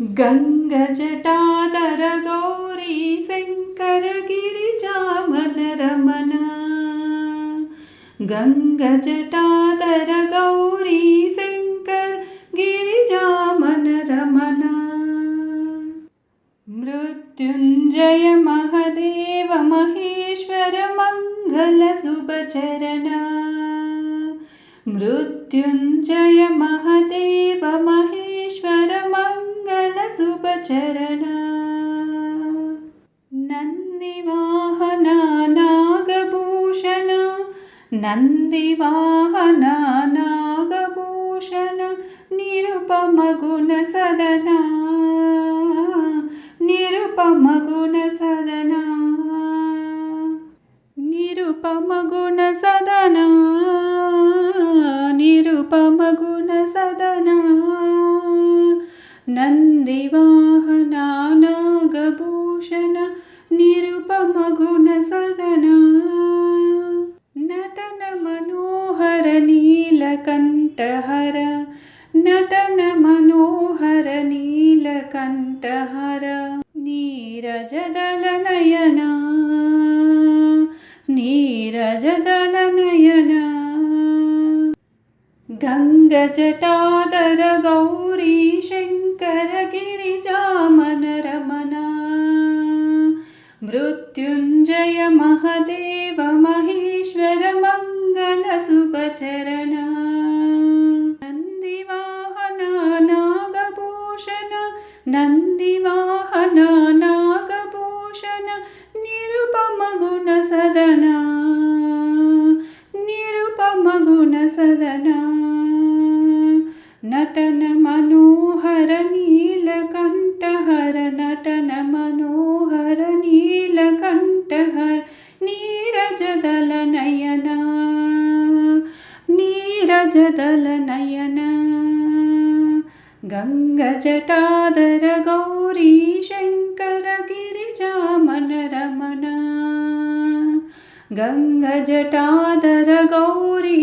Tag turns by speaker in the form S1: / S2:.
S1: गङ्गजटादर Gauri Shankar गिरिजामनरमण गङ्गजटादर Gauri Shankar गिरिजामनरमण Mrityunjay Mahadev Maheshwar मङ्गलशुभचरण Mrityunjay Mahadev मङ्गलशुभचरण नन्दिवाहना Nagabhushan नन्दिवाहना Nagabhushan निरुपमगुणसदना निरुपमगुणसदना निरुपमगुणसदना नन्दिवाहना नटन Manohar नीलकण्ठहर नीरजदलनयना नीरजदलनयना। गङ्गजटादर Gauri Shankar गिरिजामनरमना Mrityunjay Mahadev नन्दिवाहना Nagabhushan निरुपमगुणसदना निरुपमगुणसदना नटन Manohar नीलकण्ठहर नटन Manohar नीलकण्ठहर नीरजदलनयना नीरजदलनयना गङ्गजटादर Gauri Shankar गिरिजामनरमण गङ्गजटादर Gauri